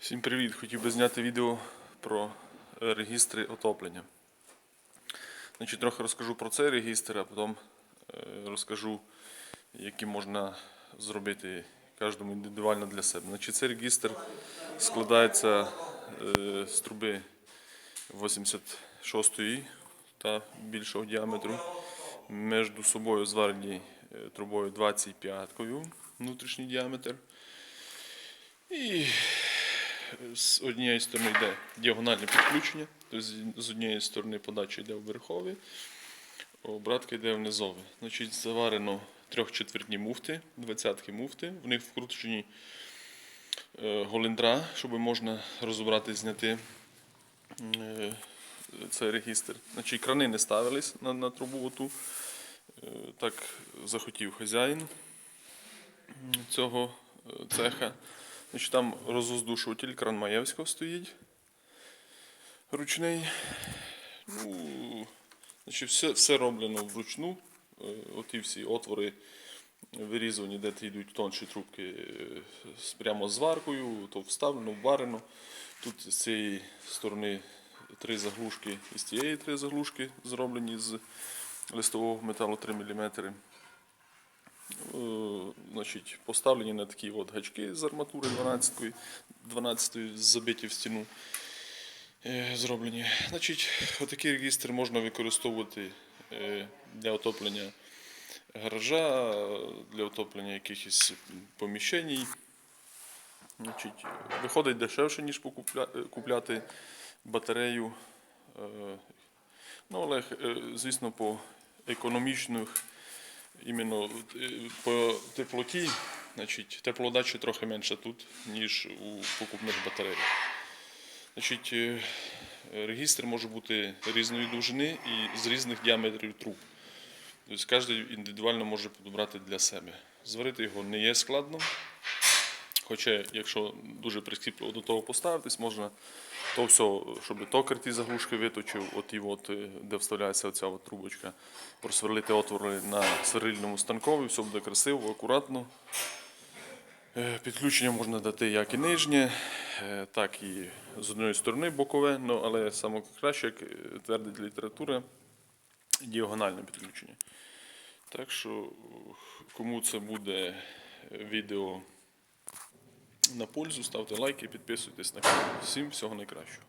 Всім привіт! Хотів би зняти відео про е, регістри отоплення. Значить, трохи розкажу про цей регістр, а потім е, розкажу, які можна зробити кожному індивідуально для себе. Значить, цей регістр складається е, з труби 86 та більшого діаметру. Між собою зварені трубою 25 внутрішній діаметр. І з однієї сторони йде діагональне підключення, тобто з- однієї сторони подача йде в верховий, обратка йде в низовий. Значить, заварено трьохчетвертні муфти, двадцятки муфти, в них вкручені е, голендра, щоб можна розібрати, зняти е, цей регістр. Значить, крани не ставились на, на трубу оту. Е, Так захотів хазяїн цього цеха. Значить, там розоздушуватель кран Маєвського стоїть. Ручний. Ну, значить, все, все роблено вручну. Е, Оті всі отвори вирізані, де йдуть тонші трубки е, прямо з варкою, то вставлено, варено. Тут з цієї сторони три заглушки, і з тієї три заглушки зроблені з листового металу 3 мм. Е, значить, поставлені на такі от гачки з арматури 12, 12 забиті в стіну. е, Зроблені. Значить, отакий регістр можна використовувати е, для отоплення гаража, для отоплення якихось поміщень. Значить, виходить дешевше, ніж купляти батарею. Ну, але, звісно, по економічних іменно е, по теплоті, значить, теплоотдача трохи менша тут, ніж у покупних батареях. Значить, е, регістр може бути різної довжини і з різних діаметрів труб. Тобто кожен індивідуально може підібрати для себе. Зварити його не є складно. Хоча, якщо дуже прискіпливо до того поставитись, можна то все, щоб токар ті заглушки виточив, от і от, е, де вставляється оця от трубочка, просверлити отвори на сверлильному станкові, все буде красиво, акуратно. Е, Підключення можна дати як і нижнє, е, так і з однієї сторони бокове, ну, але саме краще, як твердить література, діагональне підключення. Так що, кому це буде відео на пользу, ставте лайки, підписуйтесь на канал. Всім всього найкращого.